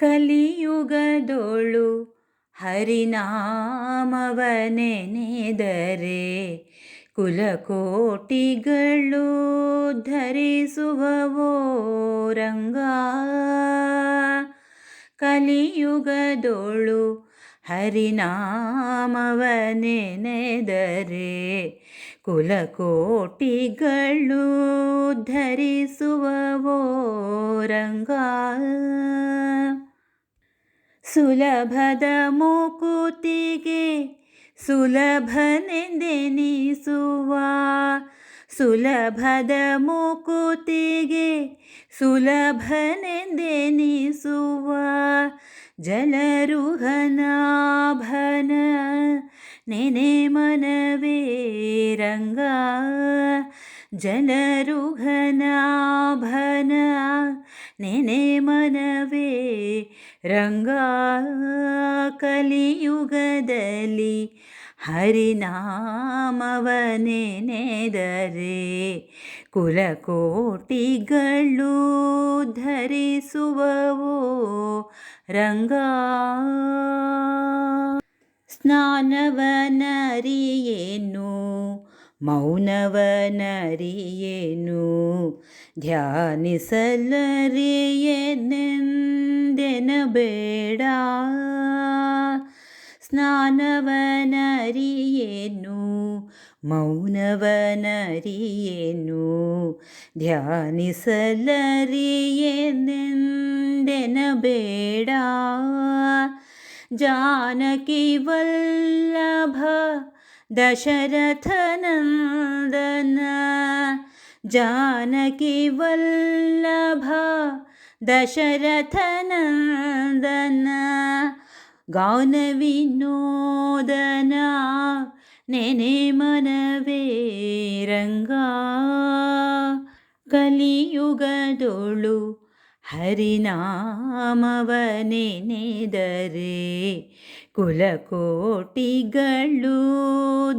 ಕಲಿಯುಗದೋಳು ಹರಿನಾಮವನೆನೆದರೆ ಕುಲಕೋಟಿಗಳು ಧರಿಸುವವೋ ರಂಗ ಕಲಿಯುಗದೋಳು ಹರಿನಾಮವನೆನೆದರೆ ಕುಲಕೋಟಿಗಳು ಧರಿಸುವವೋ ರಂಗ ಸುಲಭದ ಮುಕುತಿಗೆ ಸುಲಭನೆಂದೆನಿಸುವ ಸುಲಭದ ಮುಕುತಿಗೆ ಸುಲಭನೆಂದೆನಿಸುವ ಜಲರುಹನಾಭನ ನೆನೆ ಮನವೇ ರಂಗ ಜಲರುಘನಾಭನ ನೆನೆ ಮನವೇ ರಂಗ ಕಲಿಯುಗದಲ್ಲಿ ಹರಿನಾಮವನೆನೆದರೆ ಕುಲಕೋಟಿಗಳು ಧರಿಸುವವೋ ರಂಗ ಸ್ನಾನವನರಿಯೇನು ಮೌನವನರಿಯೇನು ಧ್ಯಾನಿಸಲರಿಯೆನೆಂದೆನಬೇಡ ಸ್ನಾನವನರಿಯೇನು ಮೌನವನರಿಯೇನು ಧ್ಯಾನಿಸಲರಿಯೆನೆಂದೆನಬೇಡ ಜಾನಕಿ ವಲ್ಲಭ ದಶರಥನಂದನ ಜಾನಕಿ ವಲ್ಲಭ ದಶರಥನಂದನ ಗಾನ ವಿನೋದನ ನೆನೆ ಮನವೇ ರಂಗ ಕಲಿಯುಗದೊಳು ಹರಿನಾಮವನೆನೆದರೆ ಕುಲಕೋಟಿಗಳು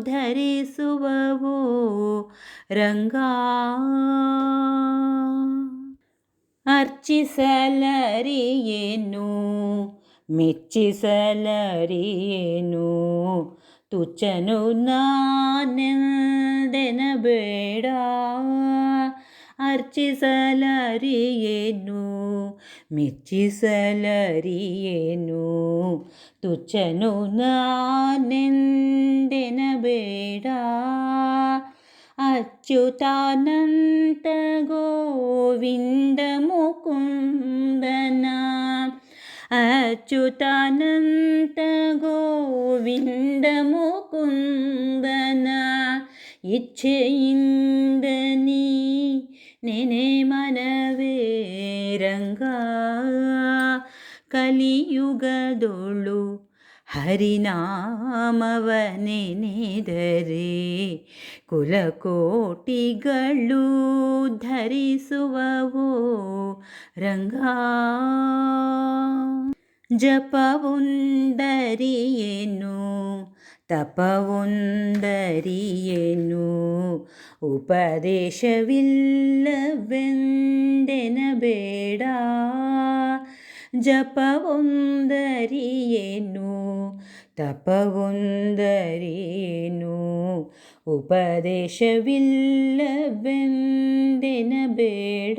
ಧರಿಸುವವೋ ರಂಗ ಅರ್ಚಿಸಲರಿಯೇನು? ಮೆಚ್ಚಿಸಲರಿಯೇನು? ತುಚ್ಚನು ನಾನೆಂದೆನಬೇಡ. ಅರ್ಚಿಸಲರಿಯೇನು? ಮೆಚ್ಚಿಸಲರಿಯೇನು? ತುಚ್ಚನು ನಾನೆಂದೆನಬೇಡ. ಅಚ್ಯುತಾನಂತ ಗೋವಿಂದ ಮುಕುಂದನ ಅಚ್ಯುತಾನಂತ ಗೋವಿಂದ ಮುಕುಂದನ ಇಚ್ಛೆಯಿಂದ ನೀ ನೆನೆ ಮನವೇ ರಂಗ ಕಲಿಯುಗದೊಳು ಹರಿನಾಮವನೆನೆದರೆ ಕುಲಕೋಟಿಗಳು ಧರಿಸುವವೋ ರಂಗ. ಜಪವುಂದರಿಯೇನು ತಪವೊಂದರಿಯೇನು ಉಪದೇಶವಿಲ್ಲವೆಂದೆನಬೇಡ. ಜಪವೊಂದರಿಯೇನು ತಪವೊಂದರಿಯೇನು ಉಪದೇಶವಿಲ್ಲವೆಂದೆನಬೇಡ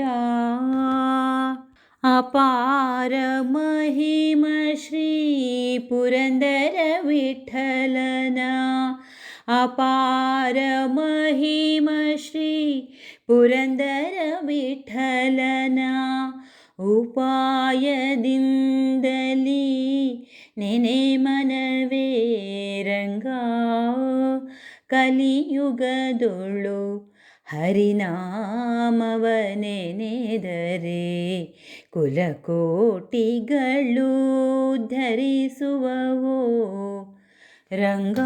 ಅಪಾರ ಮಹಿಮ ಶ್ರೀ ಪುರಂದರ ವಿಠಲನ ಅಪಾರ ಮಹಿಮ ಶ್ರೀ ಪುರಂದರ ವಿಠಲನ ಉಪಾಯದಿಂದಲೀ ನೆನೆ ಮನವೇ ರಂಗ ಕಲಿಯುಗದೊಳು ಹರಿನಾಮವನೆನೆದರೆ ಕುಲಕೋಟಿಗಳು ಧರಿಸುವವೋ ರಂಗ